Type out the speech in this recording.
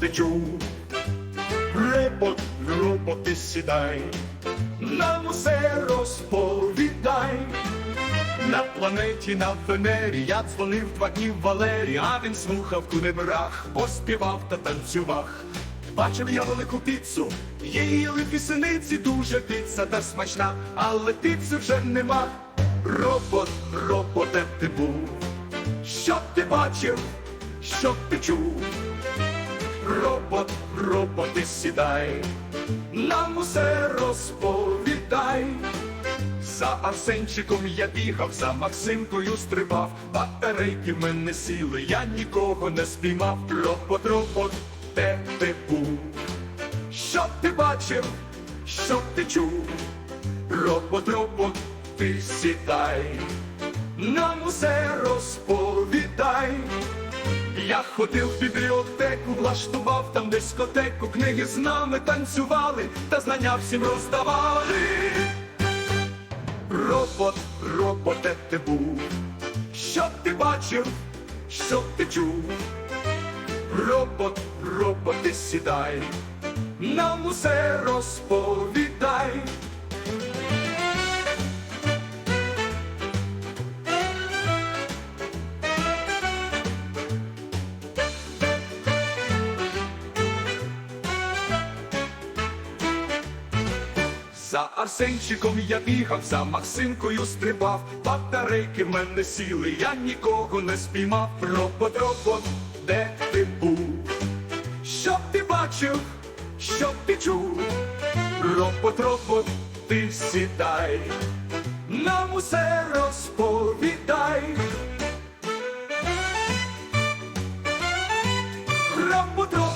ти чув? Робот, робот, ти сідай, нам усе розповідай. На планеті на Венері я дзвонив два дні Валері, а він слухав кулебрах, поспівав та танцював. Бачив я велику піцу, її липі синиці дуже піца та смачна, але піци вже нема. Робот, робот, де ти був? Що ти бачив, що ти чув? Робот, робот, ти сідай, нам усе розповідай. За Арсенчиком я бігав, за Максимкою стрибав, батарейки в мене сіли, я нікого не спіймав. Робот, робот, де ти був? Що ти бачив, що ти чув? Робот, робот, ти сідай, нам усе розповідай. Ходив в бібліотеку, влаштував там дискотеку, книги з нами танцювали, та знання всім роздавали. Робот, робот, де ти був? Що ти бачив, що ти чув? Робот, робот, ти сідай, нам усе розповідай. За Арсенчиком я бігав, за Максимкою стрибав, батарейки в мене сіли, я нікого не спіймав. Робот, робот, де ти був? Що ти бачив, що ти чув? Робот, робот, ти сідай, нам усе розповідай. Робот, робот,